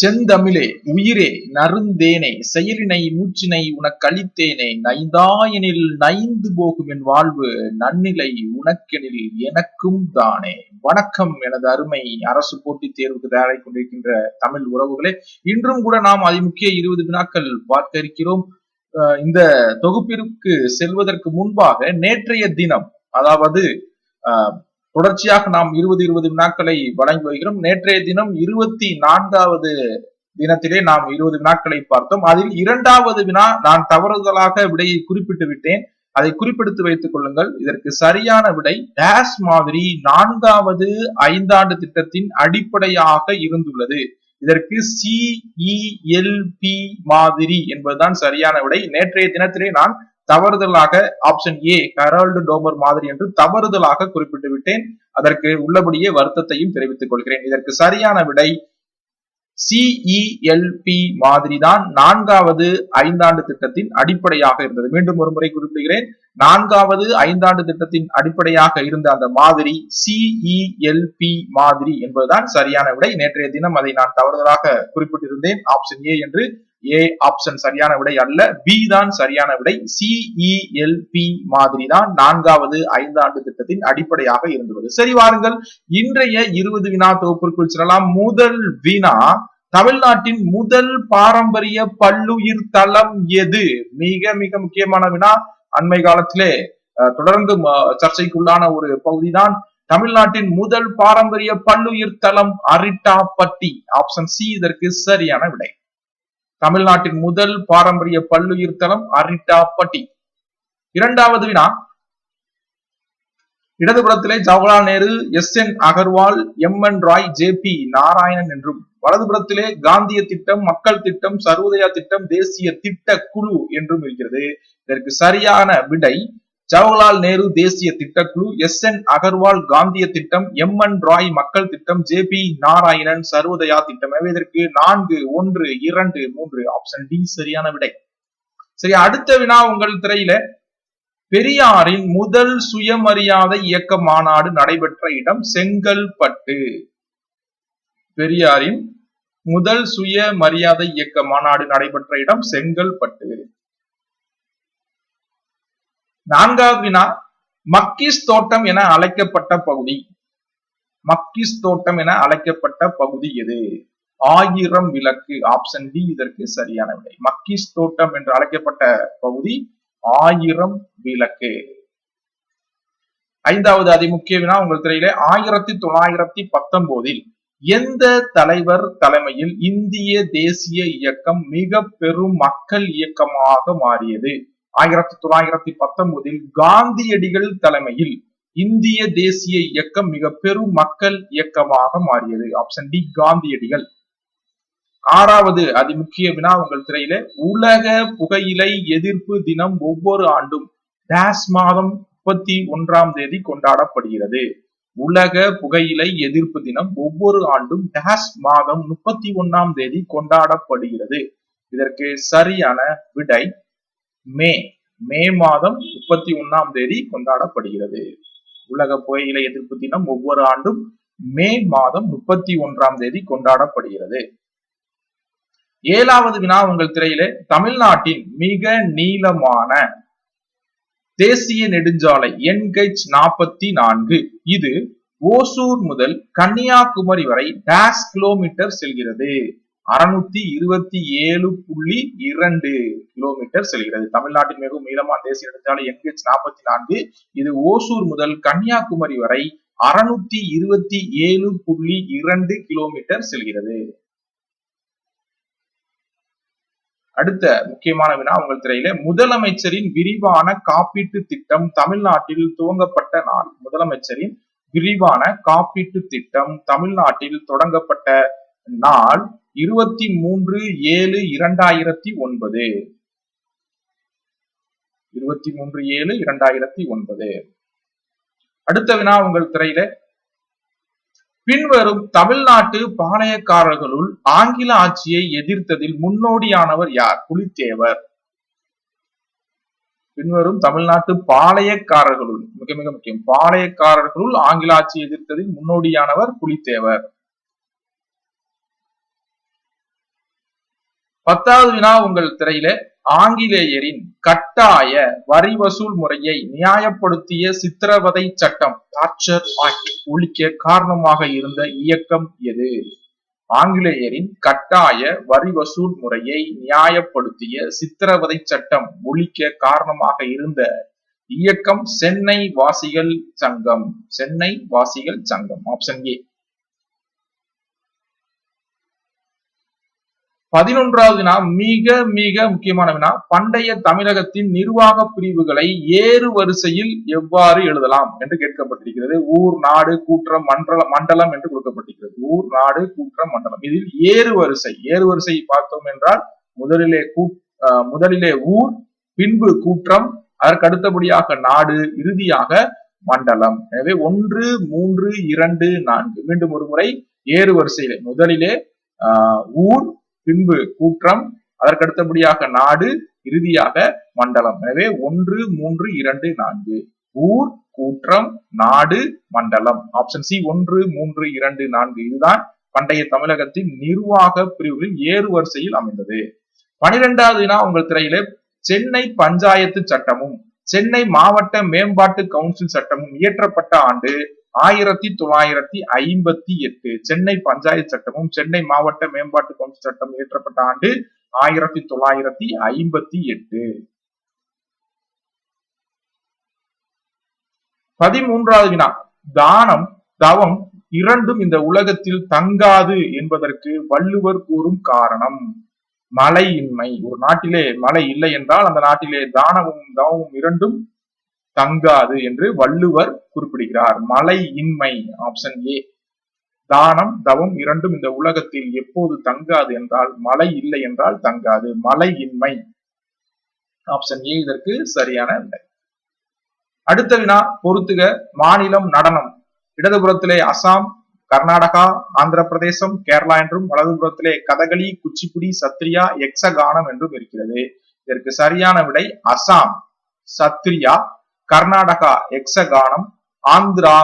செந்தமிழே உயிரே நறுந்தேனே செயலினை மூச்சினை உனக்களித்தேனே நைந்தாயனில் நைந்து போகும் என் வாழ்வு நன்னிலை உனக்கெனில் எனக்கும் தானே. வணக்கம் எனது அருமை அரசு போட்டித் தேர்வுக்கு தயாராகி கொண்டிருக்கின்ற தமிழ் உறவுகளே இன்றும் கூட நாம் அதிமுக்கிய இருபது வினாக்கள் பார்க்க இருக்கிறோம். அஹ் இந்த தொகுப்பிற்கு செல்வதற்கு முன்பாக நேற்றைய தினம் அதாவது தொடர்ச்சியாக நாம் இருபது இருபது வினாக்களை வழங்கி வருகிறோம். நேற்றைய தினம் இருபத்தி நான்காவது தினத்திலே நாம் இருபது வினாக்களை பார்த்தோம். அதில் இரண்டாவது வினா நான் தவறுதலாக விடையை குறிப்பிட்டு விட்டேன். அதை குறிப்பிடுத்து வைத்துக் கொள்ளுங்கள். இதற்கு சரியான விடை டேஸ் மாதிரி நான்காவது ஐந்தாண்டு திட்டத்தின் அடிப்படையாக இருந்துள்ளது. இதற்கு சிஇஎல்பி மாதிரி என்பதுதான் சரியான விடை. நேற்றைய தினத்திலே நான் தவறுதலாக ஆப்ஷன் ஏ கரால்டு டோமர் மாதிரி என்று தவறுதலாக குறிப்பிட்டு விட்டேன். அதற்கு உள்ளபடியே வருத்தத்தையும் தெரிவித்துக் கொள்கிறேன். இதற்கு சரியான விடை சிஇஎல்பி மாதிரி தான் நான்காவது ஐந்தாண்டு திட்டத்தின் அடிப்படையாக இருந்தது. மீண்டும் ஒரு முறை குறிப்பிடுகிறேன். நான்காவது ஐந்தாண்டு திட்டத்தின் அடிப்படையாக இருந்த அந்த மாதிரி சிஇஎல்பி மாதிரி என்பதுதான் சரியான விடை. நேற்றைய தினம் அதை நான் தவறுதலாக குறிப்பிட்டிருந்தேன். ஆப்ஷன் ஏ என்று ஏ ஆப்ஷன் சரியான விடை அல்ல. பி தான் சரியான விடை. சிஇஎல்பி e, மாதிரி தான் நான்காவது ஐந்தாண்டு திட்டத்தின் அடிப்படையாக இருந்துள்ளது சரி வாருங்கள். இன்றைய இருபது வினா தொகுப்பிற்குள் செல்லலாம். முதல் வினா தமிழ்நாட்டின் முதல் பாரம்பரிய பல்லுயிர் தளம் எது? மிக மிக முக்கியமான வினா. அண்மை காலத்திலே தொடர்ந்து சர்ச்சைக்குள்ளான ஒரு பகுதிதான். தமிழ்நாட்டின் முதல் பாரம்பரிய பல்லுயிர் தளம் அரிட்டாப்பட்டி. ஆப்ஷன் சி இதற்கு சரியான விடை. தமிழ்நாட்டின் முதல் பாரம்பரிய பல்லுயிர் தளம் அரிட்டாப்பட்டி. இரண்டாவது வினா. இடதுபுறத்திலே Jawaharlal Nehru S N Agarwal M N Roy J P Narayanan என்றும் வலதுபுறத்திலே காந்திய திட்டம் மக்கள் திட்டம் சர்வோதயா திட்டம் தேசிய திட்ட குழு என்றும் இருக்கிறது. இதற்கு சரியான விடை ஜவஹர்லால் நேரு தேசிய திட்டக்குழு எஸ் என் அகர்வால் காந்திய திட்டம் எம் என் ராய் மக்கள் திட்டம் ஜே பி நாராயணன் சர்வோதயா திட்டம். எனவே இதற்கு நான்கு ஒன்று இரண்டு மூன்று ஆப்ஷன் டி சரியான விடை. சரி அடுத்த வினா உங்கள் திரையில. பெரியாரின் முதல் சுயமரியாதை இயக்க மாநாடு நடைபெற்ற இடம் செங்கல்பட்டு. பெரியாரின் முதல் சுயமரியாதை இயக்க மாநாடு நடைபெற்ற இடம் செங்கல்பட்டு. நான்காவது வினா மக்கிஸ் தோட்டம் என அழைக்கப்பட்ட பகுதி. மக்கிஸ் தோட்டம் என அழைக்கப்பட்ட பகுதி எது? ஆயிரம் விளக்கு ஆப்ஷன் டி இதற்கு சரியான விடை. மக்கிஸ் தோட்டம் என்று அழைக்கப்பட்ட பகுதி ஆயிரம் விளக்கு. ஐந்தாவது அதிமுக்கிய வினா உங்கள் திரையிலே ஆயிரத்தி தொள்ளாயிரத்தி பத்தொன்பதில் எந்த தலைவர் தலைமையில் இந்திய தேசிய இயக்கம் மிக பெரும் மக்கள் இயக்கமாக மாறியது? ஆயிரத்தி தொள்ளாயிரத்தி பத்தொன்பதில் காந்தியடிகள் தலைமையில் இந்திய தேசிய இயக்கம் மிக பெரும் மக்கள் இயக்கமாக மாறியது. ஆப்ஷன் டி காந்தியடிகள். ஆறாவது அதிமுக்கிய வினா உங்கள் திரையில உலக புகையிலை எதிர்ப்பு தினம் ஒவ்வொரு ஆண்டும் டேஸ் மாதம் முப்பத்தி ஒன்றாம் தேதி கொண்டாடப்படுகிறது. உலக புகையிலை எதிர்ப்பு தினம் ஒவ்வொரு ஆண்டும் டேஸ் மாதம் முப்பத்தி ஒன்னாம் தேதி கொண்டாடப்படுகிறது. இதற்கு சரியான விடை மே மே மாதம் முப்பத்தி ஒன்னாம் தேதி கொண்டாடப்படுகிறது. உலக புகையிலை எதிர்ப்பு தினம் ஒவ்வொரு ஆண்டும் மே மாதம் முப்பத்தி ஒன்றாம் தேதி கொண்டாடப்படுகிறது. ஏழாவது வினா உங்கள் திரையிலே தமிழ்நாட்டின் மிக நீளமான தேசிய நெடுஞ்சாலை என்ஹெச் நாற்பத்தி நான்கு. இது ஓசூர் முதல் கன்னியாகுமரி வரை டேஸ் கிலோமீட்டர் செல்கிறது. அறுநூத்தி இருபத்தி ஏழு புள்ளி இரண்டு கிலோமீட்டர் செல்கிறது. தமிழ்நாட்டின் மிகவும் நீளமான தேசிய நெடுஞ்சாலை என்ஹெச் நாற்பத்தி நான்கு. இது ஓசூர் முதல் கன்னியாகுமரி வரை அறுநூத்தி இருபத்தி ஏழு புள்ளி இரண்டு கிலோமீட்டர் செல்கிறது. அடுத்த முக்கியமான வினா உங்கள் திரையில. முதலமைச்சரின் விரிவான காப்பீட்டு திட்டம் தமிழ்நாட்டில் துவங்கப்பட்ட நாள். முதலமைச்சரின் விரிவான காப்பீட்டு திட்டம் தமிழ்நாட்டில் தொடங்கப்பட்ட நாள் இருபத்தி மூன்று ஏழு இரண்டாயிரத்தி ஒன்பது. இருபத்தி மூன்று ஏழு இரண்டாயிரத்தி ஒன்பது. அடுத்த வினா உங்கள் திரையில. பின்வரும் தமிழ்நாட்டு பாளையக்காரர்களுள் ஆங்கில ஆட்சியை எதிர்த்ததில் முன்னோடியானவர் யார்? புலித்தேவர். பின்வரும் தமிழ்நாட்டு பாளையக்காரர்களுள் மிக மிக முக்கியம் பாளையக்காரர்களுள் ஆங்கில ஆட்சியை எதிர்த்ததில் முன்னோடியானவர் புலித்தேவர். பத்தாவது வினா உங்கள் திரையில ஆங்கிலேயரின் கட்டாய வரி வசூல் முறையை நியாயப்படுத்திய சித்திரவதை சட்டம் டார்ச்சர் ஆக்ட் ஒழிக்க காரணமாக இருந்த இயக்கம் எது? ஆங்கிலேயரின் கட்டாய வரி வசூல் முறையை நியாயப்படுத்திய சித்திரவதை சட்டம் ஒழிக்க காரணமாக இருந்த இயக்கம் சென்னை வாசிகள் சங்கம் சென்னை வாசிகள் சங்கம் ஆப்ஷன் ஏ பதினொன்றாவது வினா மிக மிக முக்கியமான வினா பண்டைய தமிழகத்தின் நிர்வாக பிரிவுகளை ஏறு வரிசையில் எவ்வாறு எழுதலாம் என்று கேட்கப்பட்டிருக்கிறது. ஊர் நாடு கூற்றம் மண்டலம் மண்டலம் என்று கொடுக்கப்பட்டிருக்கிறது. ஊர் நாடு கூற்றம் மண்டலம். இதில் ஏறு வரிசை ஏறு வரிசை பார்த்தோம் என்றால் முதலிலே கூ முதலிலே ஊர் பின்பு கூற்றம் அதற்கு அடுத்தபடியாக நாடு இறுதியாக மண்டலம். எனவே ஒன்று மூன்று இரண்டு நான்கு. மீண்டும் ஒரு முறை ஏறு வரிசையிலே முதலிலே ஊர் பின்பு கூற்றம் அதற்கடுத்தபடியாக நாடு இறுதியாக மண்டலம். எனவே ஒன்று மூன்று இரண்டு நான்கு. ஊர் கூற்றம் நாடு மண்டலம். ஆப்ஷன் சி ஒன்று மூன்று இரண்டு நான்கு. இதுதான் பண்டைய தமிழகத்தின் நிர்வாக பிரிவுகளில் ஏறு வரிசையில் அமைந்தது. பனிரெண்டாவது வினா உங்கள் திரையில சென்னை பஞ்சாயத்து சட்டமும் சென்னை மாவட்ட மேம்பாட்டு கவுன்சில் சட்டமும் இயற்றப்பட்ட ஆண்டு. ஆயிரத்தி தொள்ளாயிரத்தி ஐம்பத்தி எட்டு சென்னை பஞ்சாயத்து சட்டமும் சென்னை மாவட்ட மேம்பாட்டு கவுன்சில் சட்டம் இயற்றப்பட்ட ஆண்டு ஆயிரத்தி தொள்ளாயிரத்தி ஐம்பத்தி எட்டு. பதிமூன்றாவது வினா. தானம் தவம் இரண்டும் இந்த உலகத்தில் தங்காது என்பதற்கு வள்ளுவர் கூறும் காரணம். மழையின்மை ஒரு நாட்டிலே மழை இல்லை என்றால் அந்த நாட்டிலே தானமும் தவமும் இரண்டும் தங்காது என்று வள்ளுவர் குறிப்பிடுகிறார். மலை இன்மை ஆப்ஷன் ஏ தானம் தவம் இரண்டும் இந்த உலகத்தில் எப்போது தங்காது என்றால் மழை இல்லை என்றால் தங்காது. மழை இன்மை ஆப்ஷன் ஏ இதற்கு சரியான விடை. அடுத்த வினா பொறுத்துக. மாநிலம் நடனம். இடதுபுறத்திலே அசாம் கர்நாடகா ஆந்திர பிரதேசம் கேரளா என்றும் வலதுபுறத்திலே கதகளி குச்சிப்புடி சத்ரியா எக்ஸகானம் என்றும் இருக்கிறது. இதற்கு சரியான விடை அசாம். சத்ரியா கர்நாடகா எக்ஸகானம் ஆந்திரா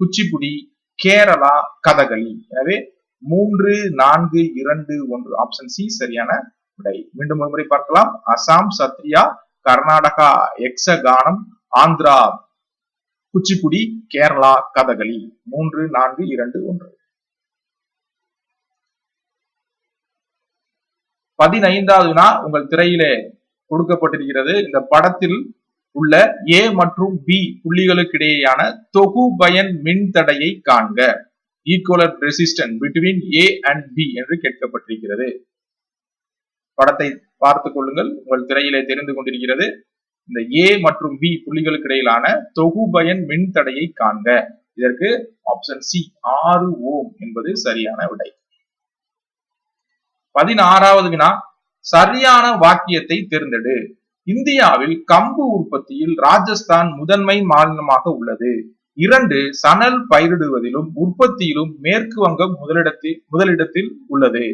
குச்சிப்புடி கேரளா கதகளி. எனவே மூன்று நான்கு இரண்டு ஒன்று. ஆப்ஷன் சி சரியான விடை. மீண்டும் ஒரு முறை பார்க்கலாம். அசாம் சத்ரியா கர்நாடகா எக்ஸகானம் ஆந்திரா குச்சிப்புடி கேரளா கதகளி. மூன்று நான்கு இரண்டு ஒன்று. பதினைந்தாவது வினா உங்கள் திரையிலே கொடுக்கப்பட்டிருக்கிறது. இந்த படத்தில் உள்ள ஏ மற்றும் பி புள்ளிகளுக்கிடையேயான தொகு பயன் மின்தடையை காண்க. Equivalent resistance between A and B என்று கேட்கப்பட்டிருக்கிறது. படத்தை பார்த்துக் கொள்ளுங்கள். உங்கள் திரையிலே தெரிந்து கொண்டிருக்கிறது. இந்த ஏ மற்றும் பி புள்ளிகளுக்கு இடையிலான தொகுபயன் மின்தடையை காண்க. இதற்கு ஆப்ஷன் சி ஆறு ஓம் என்பது சரியான விடை. பதினாறாவது வினா சரியான வாக்கியத்தை தேர்ந்தெடு. இந்தியாவில் கம்பு உற்பத்தியில் ராஜஸ்தான் முதன்மை மாநிலமாக உள்ளது. இரண்டு சணல் பயிரிடுவதிலும் உற்பத்தியிலும் மேற்கு வங்கம் முதலிடத்தில் முதலிடத்தில் உள்ளது.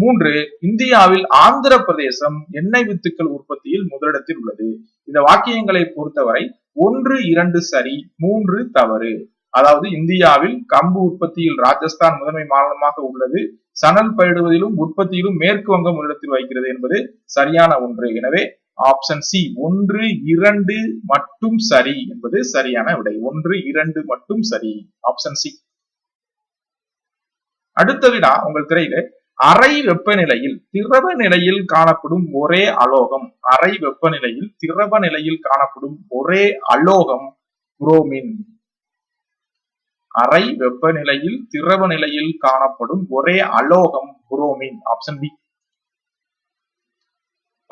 மூன்று இந்தியாவில் ஆந்திர பிரதேசம் எண்ணெய் வித்துக்கள் உற்பத்தியில் முதலிடத்தில் உள்ளது. இந்த வாக்கியங்களை பொறுத்தவரை ஒன்று இரண்டு சரி மூன்று தவறு. அதாவது இந்தியாவில் கம்பு உற்பத்தியில் ராஜஸ்தான் முதன்மை மாநிலமாக உள்ளது. சணல் பயிடுவதிலும் உற்பத்தியிலும் மேற்கு வங்கம் முதலிடத்தில் வைக்கிறது என்பது சரியான ஒன்று. எனவே ஆப்ஷன் சி ஒன்று இரண்டு மட்டும் சரி என்பது சரியான விடை. ஒன்று இரண்டு மட்டும் சரி. ஆப்ஷன் சி அடுத்த வினா உங்கள் திரையில அறை வெப்பநிலையில் திரவ நிலையில் காணப்படும் ஒரே அலோகம். அறை வெப்பநிலையில் திரவ நிலையில் காணப்படும் ஒரே அலோகம் புரோமின் அறை வெப்பநிலையில் திரவ நிலையில் காணப்படும் ஒரே அலோகம் புரோமின் ஆப்ஷன் பி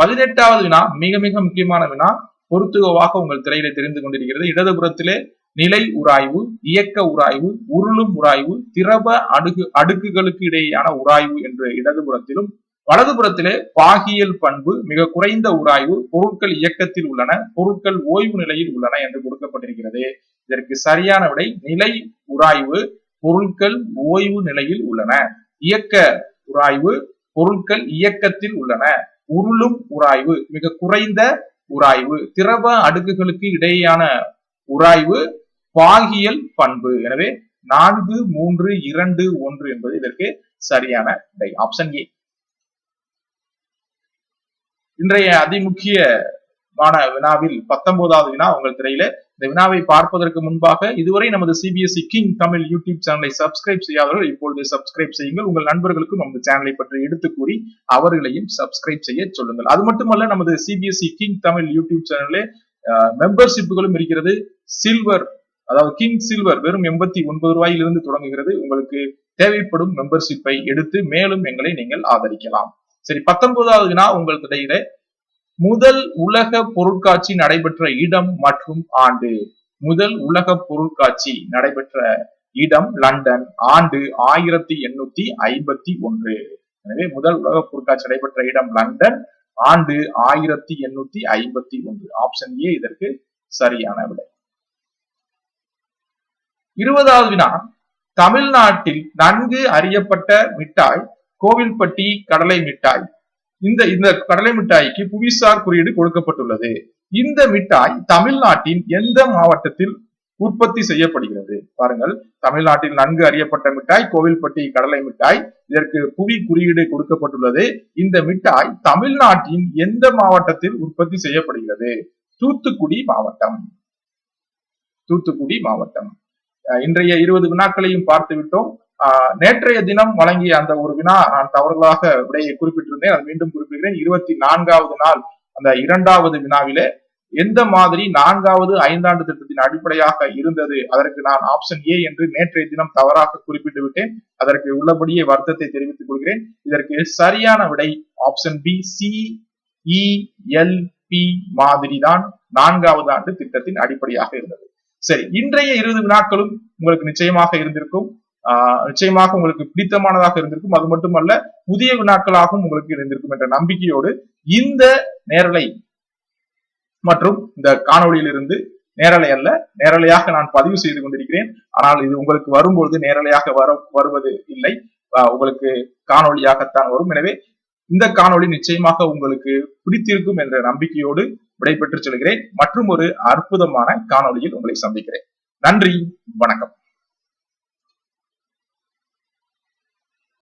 பதினெட்டாவது வினா மிக மிக முக்கியமான வினா பொருத்துகவாக உங்கள் திரையில தெரிந்து கொண்டிருக்கிறது. இடதுபுறத்திலே நிலை உராய்வு இயக்க உராய்வு உருளும் உராய்வு திரவ அடுக்கு அடுக்குகளுக்கு இடையேயான உராய்வு என்ற இடதுபுறத்திலும் வலதுபுறத்திலே பாகியல் பண்பு மிக குறைந்த உராய்வு பொருட்கள் இயக்கத்தில் உள்ளன பொருட்கள் ஓய்வு நிலையில் உள்ளன என்று கொடுக்கப்பட்டிருக்கிறது. இதற்கு சரியான விடை நிலை உராய்வு பொருட்கள் ஓய்வு நிலையில் உள்ளன. இயக்க உராய்வு பொருட்கள் இயக்கத்தில் உள்ளன. உருளும் உராய்வு மிக குறைந்த உராய்வு திரவ அடுக்குகளுக்கு இடையேயான உராய்வு பாகியல் பண்பு. எனவே நான்கு மூன்று இரண்டு ஒன்று என்பது இதற்கு சரியான விடை ஆப்ஷன் ஏ இன்றைய அதிமுக்கியமான வினாவில் பத்தொன்பதாவது வினா உங்கள் திரையில. இந்த வினாவை பார்ப்பதற்கு முன்பாக இதுவரை நமது சிபிஎஸ்இ கிங் தமிழ் யூடியூப் சேனலை சப்ஸ்கிரைப் செய்யாதவர்கள் இப்பொழுது சப்ஸ்கிரைப் செய்யுங்கள். உங்கள் நண்பர்களுக்கும் நமது சேனலை பற்றி எடுத்து கூறி அவர்களையும் சப்ஸ்கிரைப் செய்ய சொல்லுங்கள். அது மட்டுமல்ல நமது சிபிஎஸ்இ கிங் தமிழ் யூடியூப் சேனலே மெம்பர்ஷிப்புகளும் இருக்கிறது. சில்வர் அதாவது கிங் சில்வர் வெறும் எண்பத்தி ஒன்பது ரூபாயிலிருந்து தொடங்குகிறது. உங்களுக்கு தேவைப்படும் மெம்பர்ஷிப்பை எடுத்து மேலும் எங்களை நீங்கள் ஆதரிக்கலாம். சரி பத்தொன்பதாவது வினா உங்கள் இடையில முதல் உலக பொருட்காட்சி நடைபெற்ற இடம் மற்றும் ஆண்டு. முதல் உலக பொருட்காட்சி நடைபெற்ற இடம் லண்டன் ஆண்டு ஆயிரத்தி எண்ணூத்தி ஐம்பத்தி ஒன்று. எனவே முதல் உலக பொருட்காட்சி நடைபெற்ற இடம் லண்டன் ஆண்டு ஆயிரத்தி எண்ணூத்தி ஐம்பத்தி ஒன்று. ஆப்ஷன் ஏ இதற்கு சரியான விடை. இருபதாவது வினா. தமிழ்நாட்டில் நன்கு அறியப்பட்ட மிட்டாய் கோவில்பட்டி கடலை மிட்டாய். இந்த இந்த கடலை மிட்டாய்க்கு புவிசார் குறியீடு கொடுக்கப்பட்டுள்ளது. இந்த மிட்டாய் தமிழ்நாட்டின் எந்த மாவட்டத்தில் உற்பத்தி செய்யப்படுகிறது? பாருங்கள் தமிழ்நாட்டில் நன்கு அறியப்பட்ட மிட்டாய் கோவில்பட்டி கடலை மிட்டாய் இதற்கு புவி குறியீடு கொடுக்கப்பட்டுள்ளது. இந்த மிட்டாய் தமிழ்நாட்டின் எந்த மாவட்டத்தில் உற்பத்தி செய்யப்படுகிறது? தூத்துக்குடி மாவட்டம். தூத்துக்குடி மாவட்டம். இன்றைய இருபது வினாக்களையும் பார்த்து விட்டோம் நேற்றைய தினம் வழங்கிய அந்த ஒரு வினா நான் தவறுகளாக விடையை குறிப்பிட்டிருந்தேன். அது மீண்டும் குறிப்பிடுகிறேன். இருபத்தி நான்காவது நாள் அந்த இரண்டாவது வினாவிலே எந்த மாதிரி நான்காவது ஐந்தாண்டு திட்டத்தின் அடிப்படையாக இருந்தது? அதற்கு நான் ஆப்ஷன் ஏ என்று நேற்றைய தினம் தவறாக குறிப்பிட்டு விட்டேன். அதற்கு உள்ளபடியே வருத்தத்தை தெரிவித்துக் கொள்கிறேன். இதற்கு சரியான விடை option B C E e, L P மாதிரி தான் நான்காவது ஆண்டு திட்டத்தின் அடிப்படையாக இருந்தது. சரி இன்றைய இருபது வினாக்களும் உங்களுக்கு நிச்சயமாக இருந்திருக்கும். நிச்சயமாக உங்களுக்கு பிடித்தமானதாக இருந்திருக்கும். அது மட்டுமல்ல புதிய வினாக்களாகவும் உங்களுக்கு இருந்திருக்கும் என்ற நம்பிக்கையோடு இந்த நேரலை மற்றும் இந்த காணொளியிலிருந்து நேரலை அல்ல நேரலையாக நான் பதிவு செய்து கொண்டிருக்கிறேன். ஆனால் இது உங்களுக்கு வரும்பொழுது நேரலையாக வர வருவது இல்லை. உங்களுக்கு காணொலியாகத்தான் வரும். எனவே இந்த காணொளி நிச்சயமாக உங்களுக்கு பிடித்திருக்கும் என்ற நம்பிக்கையோடு விடைபெற்று செல்கிறேன். மற்றும் ஒரு அற்புதமான காணொலியில் உங்களை சந்திக்கிறேன். நன்றி வணக்கம்.